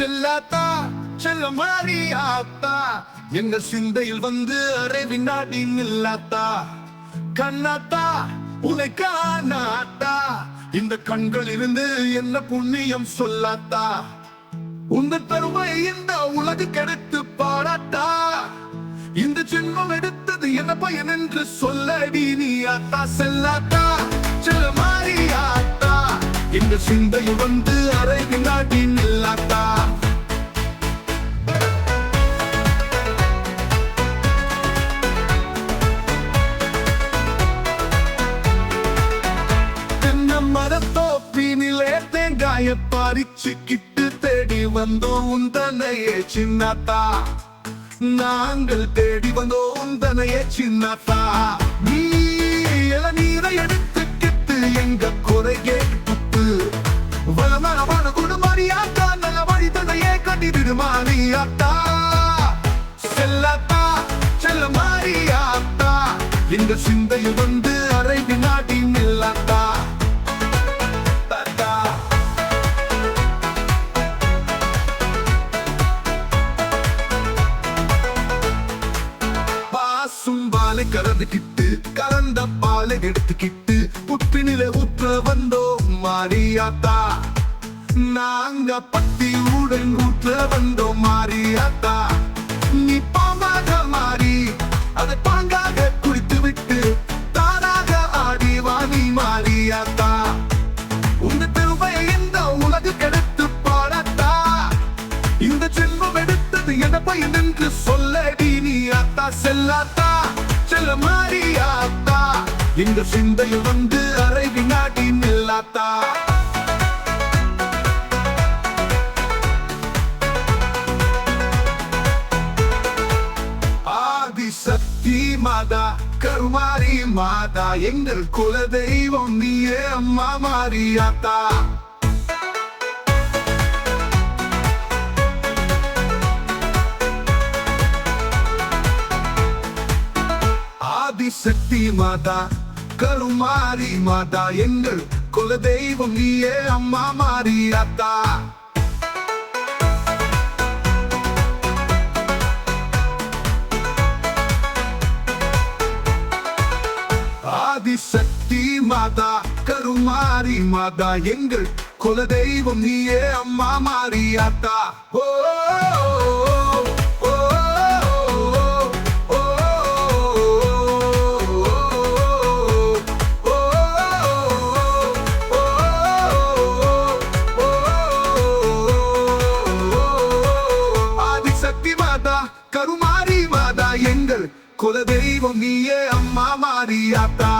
செல்லாத்தா செல்ல ஆத்தா. எங்க சிந்தையில் வந்து அரை வினாடி நில்லாத்தா. கண்ணாத்தா உன்னை காணாத்தா. இந்த கண்கள் இருந்து என்ன புண்ணியம் சொல்லாத்தா. உந்த பெருமை இந்த உலகு கெடுத்து பாடாட்டா இந்த ஜென்மம் எடுத்தது என்ன பயன் என்று சொல்லடி நீ ஆத்தா. செல்லாத்தா செல்ல ஆத்தா. இந்த சிந்தையில் வந்து அரை வினாடி நில்லாத்தா. தேங்காய பறிச்சு கிட்டு தேடி வந்தோம் உந்தனையே சின்னத்தா. நாங்கள் தேடி வந்தோம் உந்தனையே சின்னத்தா. நீ இளநீரை எடுத்து கிட்டு எங்க குறை கேட்டு வளமரமான குடுமாரியாத்தா நல்ல வழி தந்தையே நீ அத்தா செல்லத்தா செல்ல மாறியாத்தா இந்த சிந்தையில் வந்து அரை வினாடி பாலை கலந்துக்கிட்டு கலந்த பாலை எடுத்துக்கிட்டு உப்பினில உற்ற வந்தோம் மாரியாத்தா. நாங்க பத்தி உடன் ஊற்ற வந்தோம் மாரியாத்தா. நீ பாம்பாக மாறி அதை பாங்காக குடித்து விட்டு தானாக ஆடி வாணி மாரியாத்தா. உங்க பெருமை இந்த உலகு கெடுத்து பாடாத்தா இந்த ஜென்மம் எடுத்தது என பையன் என்று சொல்லடி நீ அத்தா செல்லாத்தா. செல்ல மாறியாத்தா இந்த சிந்தையில் வந்து அரை வினாடி நில்லாத்தா ஆதிசக்தி மாதா கருமாரி மாதா எங்கள் குல தெய்வம் நீயே அம்மா மாரியாத்தா சக்தி மாதா கருமாரி மாதா எங்கள் குல தெய்வம் நீயே அம்மா மாரியாத்தா ஆதிசக்தி மாதா கருமாரி மாதா எங்கள் குல தெய்வம் நீயே அம்மா மாரியாத்தா ஓ, குலதெய்வம் நீயே அம்மா மாறியாத்தா.